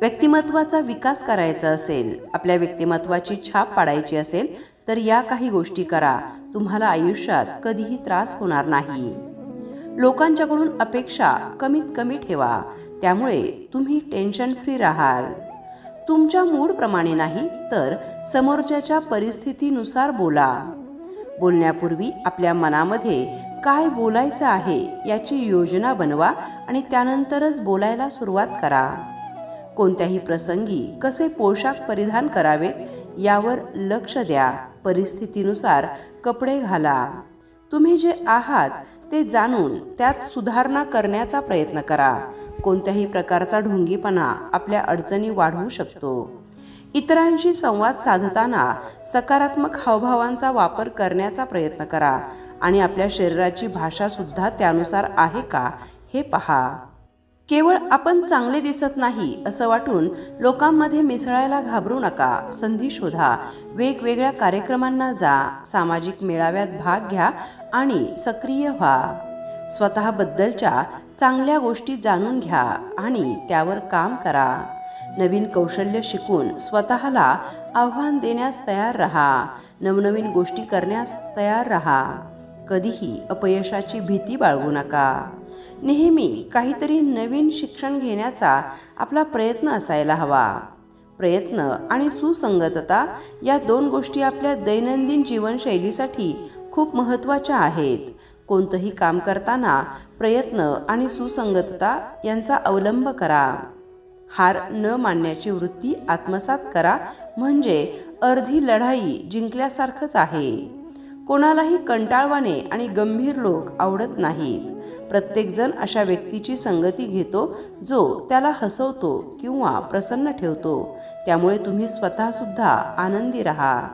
व्यक्तिमत्वाचा विकास करायचा असेल आपल्या व्यक्तिमत्वाची छाप पाडायची असेल तर या काही गोष्टी करा. तुम्हाला आयुष्यात कधीही त्रास होणार नाही. लोकांच्याकडून अपेक्षा कमीत कमी ठेवा. त्यामुळे तुम्ही टेन्शन फ्री राहाल. तुमच्या मूडप्रमाणे नाही तर समोरच्याच्या परिस्थितीनुसार बोला. बोलण्यापूर्वी आपल्या मनामध्ये काय बोलायचं आहे याची योजना बनवा आणि त्यानंतरच बोलायला सुरुवात करा. कोणत्याही प्रसंगी कसे पोशाख परिधान करावेत यावर लक्ष द्या. परिस्थितीनुसार कपडे घाला. तुम्ही जे आहात ते जाणून त्यात सुधारणा करण्याचा प्रयत्न करा. कोणत्याही प्रकारचा ढोंगीपणा आपल्या अडचणी वाढवू शकतो. इतरांशी संवाद साधताना सकारात्मक हावभावांचा वापर करण्याचा प्रयत्न करा आणि आपल्या शरीराची भाषासुद्धा त्यानुसार आहे का हे पहा. केवळ आपण चांगले दिसत नाही असं वाटून लोकांमध्ये मिसळायला घाबरू नका. संधी शोधा. वेगवेगळ्या कार्यक्रमांना जा. सामाजिक मेळाव्यात भाग घ्या आणि सक्रिय व्हा. स्वतःबद्दलच्या चांगल्या गोष्टी जाणून घ्या आणि त्यावर काम करा. नवीन कौशल्य शिकून स्वतःला आव्हान देण्यास तयार राहा. नवनवीन गोष्टी करण्यास तयार राहा. कधीही अपयशाची भीती बाळगू नका. नेहमी काहीतरी नवीन शिक्षण घेण्याचा आपला प्रयत्न असायला हवा. प्रयत्न आणि सुसंगतता या दोन गोष्टी आपल्या दैनंदिन जीवनशैलीसाठी खूप महत्त्वाच्या आहेत. कोणतंही काम करताना प्रयत्न आणि सुसंगतता यांचा अवलंब करा. हार न मानण्याची वृत्ती आत्मसात करा म्हणजे अर्धी लढाई जिंकल्यासारखंच आहे. कोणालाही कंटाळवाने आणि गंभीर लोक आवडत नाहीत. प्रत्येकजण अशा व्यक्तीची संगती घेतो जो त्याला हसवतो किंवा प्रसन्न ठेवतो. त्यामुळे तुम्ही स्वतःसुद्धा आनंदी राहा.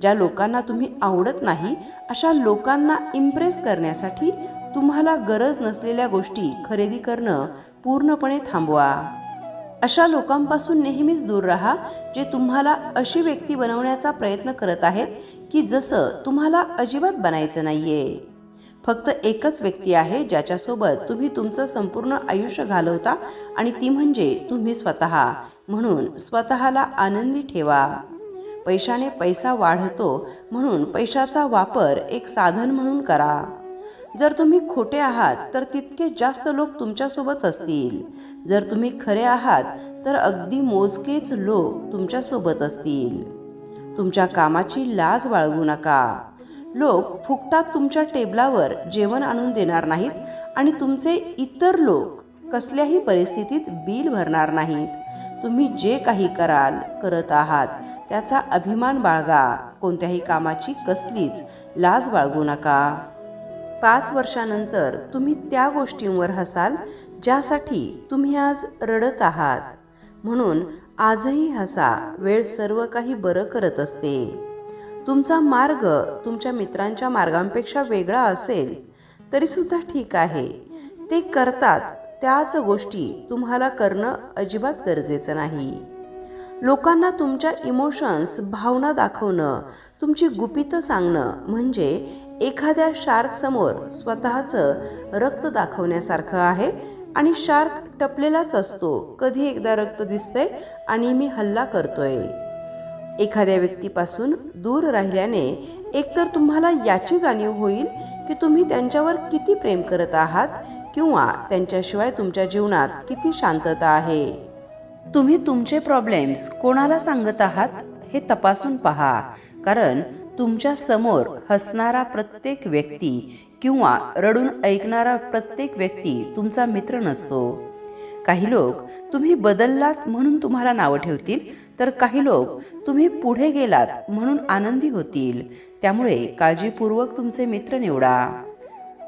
ज्या लोकांना तुम्ही आवडत नाही अशा लोकांना इम्प्रेस करण्यासाठी तुम्हाला गरज नसलेल्या गोष्टी खरेदी करणं पूर्णपणे थांबवा. अशा लोकांपासून नेहमीच दूर राहा जे तुम्हाला अशी व्यक्ती बनवण्याचा प्रयत्न करत आहेत की जसं तुम्हाला अजिबात बनायचं नाहीये. फक्त एकच व्यक्ती आहे ज्याच्यासोबत तुम्ही तुमचं संपूर्ण आयुष्य घालवता आणि ती म्हणजे तुम्ही स्वतः. म्हणून स्वतःला आनंदी ठेवा. पैशाने पैसा वाढतो म्हणून पैशाचा वापर एक साधन म्हणून करा. जर तुम्ही खोटे आहात तर तितके जास्त लोक तुमच्यासोबत असतील. जर तुम्ही खरे आहात तर अगदी मोजकेच लोक तुमच्यासोबत असतील. तुमच्या कामाची लाज बाळगू नका. लोक फुकटात तुमच्या टेबलावर जेवण आणून देणार नाहीत आणि तुमचे इतर लोक कसल्याही परिस्थितीत बिल भरणार नाहीत. तुम्ही जे काही कराल करत आहात त्याचा अभिमान बाळगा. कोणत्याही कामाची कसलीच लाज बाळगू नका. पाच वर्षानंतर तुम्ही त्या गोष्टींवर हसाल ज्यासाठी तुम्ही आज रडत आहात. म्हणून आजही हसा वेळ सर्व काही बरं करत असते. तुमचा मार्ग तुमच्या मित्रांच्या मार्गांपेक्षा वेगळा असेल तरीसुद्धा ठीक आहे. ते करतात त्याच गोष्टी तुम्हाला करणं अजिबात गरजेचं नाही. लोकांना तुमच्या इमोशन्स भावना दाखवणं तुमची गुपितं सांगणं म्हणजे एखाद्या शार्कसमोर स्वतःचं रक्त दाखवण्यासारखं आहे आणि शार्क टपलेलाच असतो. कधी एकदा रक्त दिसतंय आणि मी हल्ला करतोय. एखाद्या व्यक्तीपासून दूर राहिल्याने एकतर तुम्हाला याची जाणीव होईल की तुम्ही त्यांच्यावर किती प्रेम करत आहात किंवा त्यांच्याशिवाय तुमच्या जीवनात किती शांतता आहे. तुम्ही तुमचे प्रॉब्लेम्स कोणाला सांगत आहात हे तपासून पहा. कारण तुमच्यासमोर हसणारा प्रत्येक व्यक्ती किंवा रडून ऐकणारा प्रत्येक व्यक्ती तुमचा मित्र नसतो. काही लोक तुम्ही बदललात म्हणून तुम्हाला नावं ठेवतील तर काही लोक तुम्ही पुढे गेलात म्हणून आनंदी होतील. त्यामुळे काळजीपूर्वक तुमचे मित्र निवडा.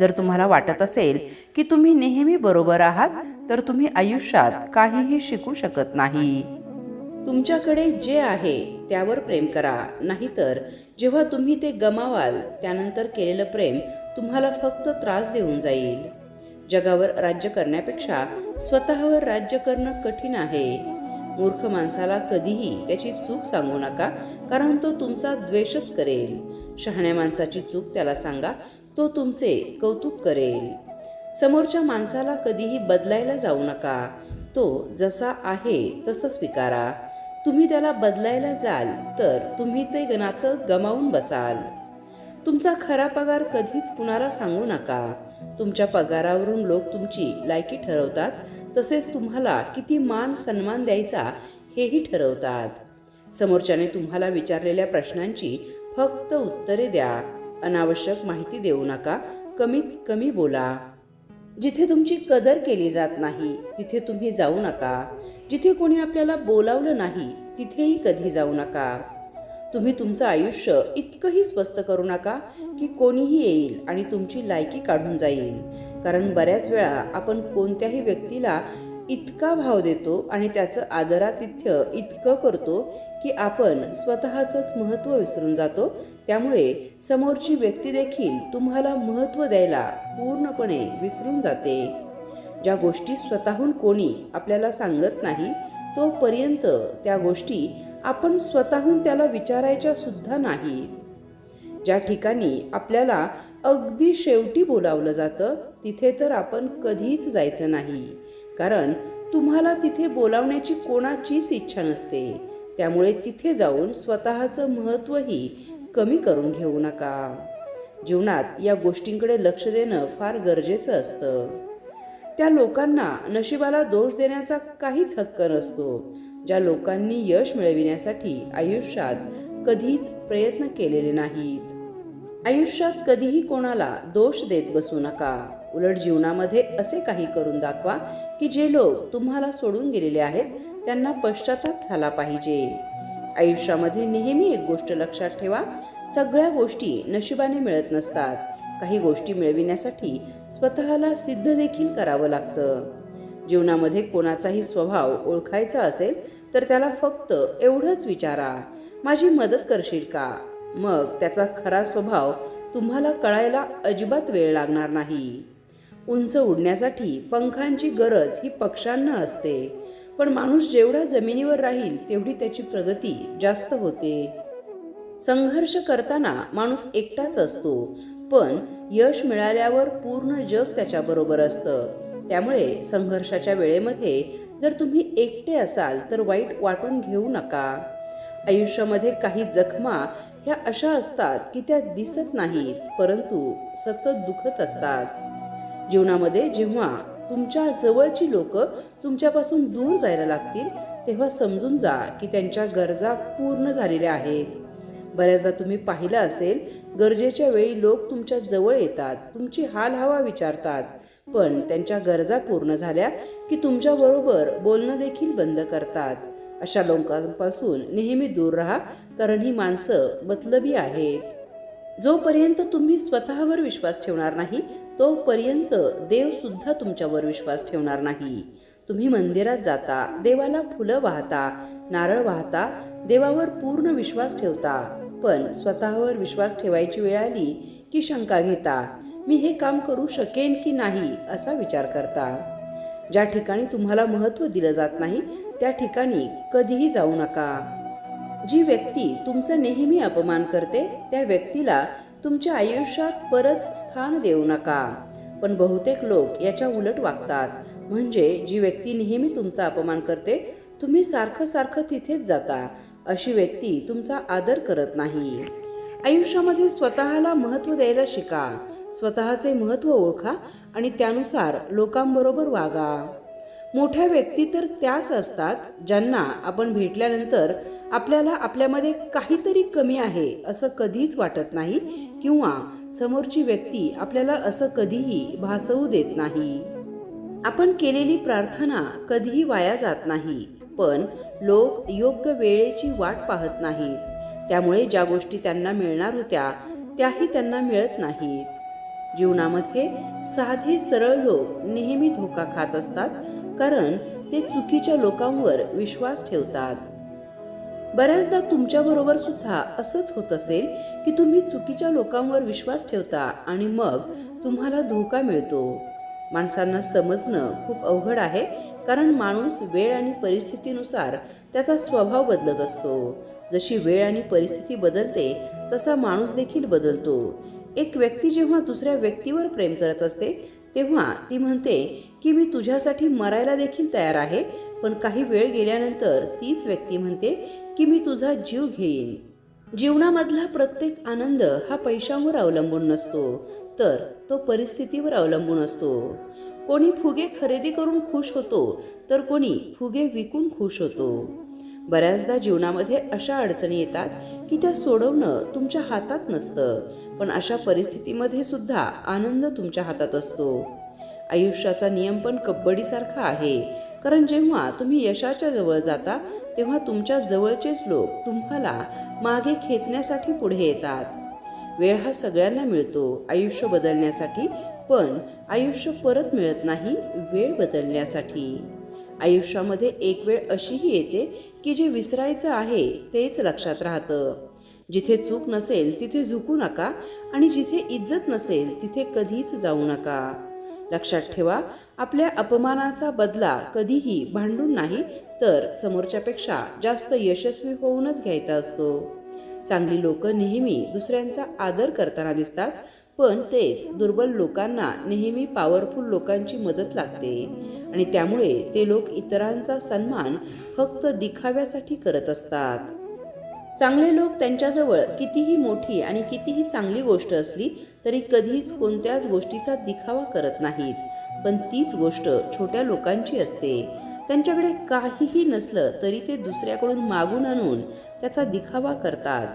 जर तुम्हाला वाटत असेल की तुम्ही नेहमी बरोबर आहात तर तुम्ही आयुष्यात काहीही शिकू शकत नाही. तुमच्याकडे जे आहे त्यावर प्रेम करा. नाहीतर जेव्हा तुम्ही ते गमावाल त्यानंतर केलेलं प्रेम तुम्हाला फक्त त्रास देऊन जाईल. जगावर राज्य करण्यापेक्षा स्वतःवर राज्य करणं कठीण आहे. मूर्ख माणसाला कधीही त्याची चूक सांगू नका कारण तो तुमचा द्वेषच करेल. शहाण्या माणसाची चूक त्याला सांगा तो तुमचे कौतुक करेल. समोरच्या माणसाला कधीही बदलायला जाऊ नका. तो जसा आहे तसं स्वीकारा. तुम्ही त्याला बदलायला जाल तर तुम्ही ते नातं गमावून बसाल. तुमचा खरा पगार कधीच कुणाला सांगू नका. तुमच्या पगारावरून लोक तुमची लायकी ठरवतात तसेच तुम्हाला किती मान सन्मान द्यायचा हेही ठरवतात. समोरच्याने तुम्हाला विचारलेल्या प्रश्नांची फक्त उत्तरे द्या. अनावश्यक माहिती देऊ नका कमीत कमी बोला. जिथे तुमची कदर केली जात नाही तिथे तुम्ही जाऊ नका. जिथे कोणी आपल्याला बोलावलं नाही तिथेही कधी जाऊ नका. तुम्ही तुमचं आयुष्य इतकंही स्वस्त करू नका की कोणीही येईल आणि तुमची लायकी काढून जाईल. कारण बऱ्याच वेळा आपण कोणत्याही व्यक्तीला इतका भाव देतो आणि त्याचं आदरातिथ्य इतकं करतो की आपण स्वतःचंच महत्त्व विसरून जातो. त्यामुळे समोरची व्यक्ती देखील तुम्हाला महत्त्व द्यायला पूर्णपणे विसरून जाते. ज्या गोष्टी स्वतःहून कोणी आपल्याला सांगत नाही तोपर्यंत त्या गोष्टी आपण स्वतःहून त्याला विचारायच्या सुद्धा नाहीत. ज्या ठिकाणी आपल्याला अगदी शेवटी बोलावलं जातं तिथे तर आपण कधीच जायचं नाही. कारण तुम्हाला तिथे बोलावण्याची कोणाचीच इच्छा नसते. त्यामुळे तिथे जाऊन स्वतःचं महत्त्वही कमी करून घेऊ नका. जीवनात या गोष्टींकडे लक्ष देणं फार गरजेचं असतं. त्या लोकांना नशिबाला दोष देण्याचा काहीच हक्क नसतो ज्या लोकांनी यश मिळविण्यासाठी आयुष्यात कधीच प्रयत्न केलेले नाहीत. आयुष्यात कधीही कोणाला दोष देत बसू नका. उलट जीवनामध्ये असे काही करून दाखवा की जे लोक तुम्हाला सोडून गेलेले आहेत त्यांना पश्चाताप झाला पाहिजे. आयुष्यामध्ये नेहमी एक गोष्ट लक्षात ठेवा सगळ्या गोष्टी नशिबाने मिळत नसतात. काही गोष्टी मिळविण्यासाठी स्वतःला सिद्ध देखील करावं लागतं. जीवनामध्ये कोणाचाही स्वभाव ओळखायचा असेल तर त्याला फक्त एवढंच विचारा माझी मदत करशील का? मग त्याचा खरा स्वभाव तुम्हाला कळायला अजिबात वेळ लागणार नाही. उंच उडण्यासाठी पंखांची गरज ही पक्ष्यांना असते. पण माणूस जेवढा जमिनीवर राहील तेवढी त्याची प्रगती जास्त होते. संघर्ष करताना माणूस एकटाच असतो पण यश मिळाल्यावर पूर्ण जग त्याच्याबरोबर असतं. त्यामुळे संघर्षाच्या वेळेमध्ये जर तुम्ही एकटे असाल तर वाईट वाटून घेऊ नका. आयुष्यामध्ये काही जखमा ह्या अशा असतात की त्या दिसत नाहीत परंतु सतत दुखत असतात. जीवनामध्ये जेव्हा तुमच्या जवळची लोक तुमच्यापासून दूर जायला लागतील तेव्हा समजून जा की त्यांच्या गरजा पूर्ण झालेल्या आहेत. बऱ्याचदा तुम्ही पाहिलं असेल गरजेच्या वेळी लोक तुमच्या जवळ येतात तुमची हाल हवा विचारतात पण त्यांच्या गरजा पूर्ण झाल्या की तुमच्याबरोबर बोलणं देखील बंद करतात. अशा लोकांपासून नेहमी दूर राहा कारण ही माणसं मतलबी आहेत. जोपर्यंत तुम्ही स्वतःवर विश्वास ठेवणार नाही तोपर्यंत देवसुद्धा तुमच्यावर विश्वास ठेवणार नाही. तुम्ही मंदिरात जाता देवाला फुलं वाहता नारळ वाहता देवावर पूर्ण विश्वास ठेवता. पण स्वतःवर विश्वास ठेवायची वेळ आली की शंका घेता मी हे काम करू शकेन की नाही असा विचार करता. ज्या ठिकाणी तुम्हाला महत्त्व दिलं जात नाही त्या ठिकाणी कधीही जाऊ नका. जी व्यक्ती तुमचा नेहमी अपमान करते त्या व्यक्तीला तुमच्या आयुष्यात परत स्थान देऊ नका. पण बहुतेक लोक याच्या उलट वागतात. म्हणजे जी व्यक्ती नेहमी तुमचा अपमान करते तुम्ही सारखं सारखं तिथेच जाता. अशी व्यक्ती तुमचा आदर करत नाही. आयुष्यामध्ये स्वतःला महत्त्व द्यायला शिका. स्वतःचे महत्त्व ओळखा आणि त्यानुसार लोकांबरोबर वागा. मोठ्या व्यक्ती तर त्याच असतात ज्यांना आपण भेटल्यानंतर आपल्याला आपल्यामध्ये काहीतरी कमी आहे असं कधीच वाटत नाही किंवा समोरची व्यक्ती आपल्याला असं कधीही भासवू देत नाही. आपण केलेली प्रार्थना कधीही वाया जात नाही पण लोक योग्य वेळेची वाट पाहत नाहीत. त्यामुळे ज्या गोष्टी त्यांना मिळणार होत्या त्याही त्यांना मिळत नाहीत. जीवनामध्ये साधे सरळ लोक नेहमी धोका खात असतात कारण ते चुकीच्या लोकांवर विश्वास ठेवतात. बऱ्याचदा तुमच्याबरोबर सुद्धा असंच होत असेल की तुम्ही चुकीच्या लोकांवर विश्वास ठेवता आणि मग तुम्हाला धोका मिळतो. माणसांना समजणं खूप अवघड आहे कारण माणूस वेळ आणि परिस्थितीनुसार त्याचा स्वभाव बदलत असतो. जशी वेळ आणि परिस्थिती बदलते तसा माणूस देखील बदलतो. एक व्यक्ती जेव्हा दुसऱ्या व्यक्तीवर प्रेम करत असते तेव्हा ती म्हणते की मी तुझ्यासाठी मरायला देखील तयार आहे पण काही वेळ गेल्यानंतर तीच व्यक्ती म्हणते की मी तुझा जीव घेईन. जीवनामधला प्रत्येक आनंद हा पैशांवर अवलंबून नसतो तर तो परिस्थितीवर अवलंबून असतो. कोणी फुगे खरेदी करून खुश होतो तर कोणी फुगे विकून खुश होतो. बऱ्याचदा जीवनामध्ये अशा अडचणी येतात की त्या सोडवणं तुमच्या हातात नसतं पण अशा परिस्थितीमध्ये सुद्धा आनंद तुमच्या हातात असतो. आयुष्याचा नियम पण कबड्डीसारखा आहे. कारण जेव्हा तुम्ही यशाच्या जवळ जाता तेव्हा तुमच्या जवळचेच लोक तुम्हाला मागे खेचण्यासाठी पुढे येतात. वेळ हा सगळ्यांना मिळतो आयुष्य बदलण्यासाठी पण आयुष्य परत मिळत नाही वेळ बदलण्यासाठी. आयुष्यामध्ये एक वेळ अशीही येते की जे विसरायचं आहे तेच लक्षात राहतं. जिथे चूक नसेल तिथे झुकू नका आणि जिथे इज्जत नसेल तिथे कधीच जाऊ नका. लक्षात ठेवा आपल्या अपमानाचा बदला कधीही भांडून नाही तर समोरच्यापेक्षा जास्त यशस्वी होऊनच घ्यायचा असतो. चांगली लोक नेहमी दुसऱ्यांचा आदर करताना दिसतात पण तेच दुर्बल लोकांना नेहमी पॉवरफुल लोकांची मदत लागते. आणि त्यामुळे ते लोक इतरांचा सन्मान फक्त दिखाव्यासाठी करत असतात. चांगले लोक त्यांच्याजवळ कितीही मोठी आणि कितीही चांगली गोष्ट असली तरी कधीच कोणत्याच गोष्टीचा दिखावा करत नाहीत. पण तीच गोष्ट छोट्या लोकांची असते. त्यांच्याकडे काहीही नसलं तरी ते दुसऱ्याकडून मागून आणून त्याचा दिखावा करतात.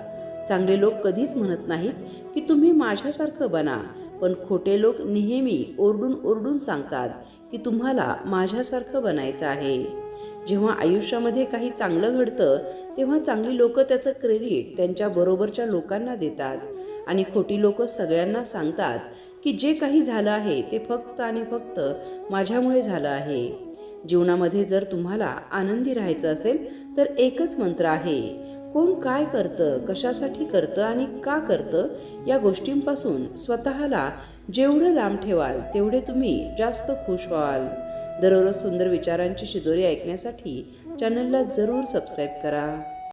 चांगले लोक कधीच म्हणत नाहीत की तुम्ही माझ्यासारखं बना पण खोटे लोक नेहमी ओरडून ओरडून सांगतात की तुम्हाला माझ्यासारखं बनायचं आहे. जेव्हा आयुष्यामध्ये काही चांगलं घडतं तेव्हा चांगली लोक त्याचं क्रेडिट त्यांच्या बरोबरच्या लोकांना देतात. आणि खोटी लोक सगळ्यांना सांगतात की जे काही झालं आहे ते फक्त आणि फक्त माझ्यामुळे झालं आहे. जीवनामध्ये जर तुम्हाला आनंदी राहायचं असेल तर एकच मंत्र आहे. कोण काय करतं कशासाठी करतं आणि का करतं या गोष्टींपासून स्वतःला जेवढं लांब ठेवाल तेवढे तुम्ही जास्त खुश व्हाल. दररोज सुंदर विचारांची शिदोरी ऐकण्यासाठी चॅनलला जरूर सबस्क्राईब करा.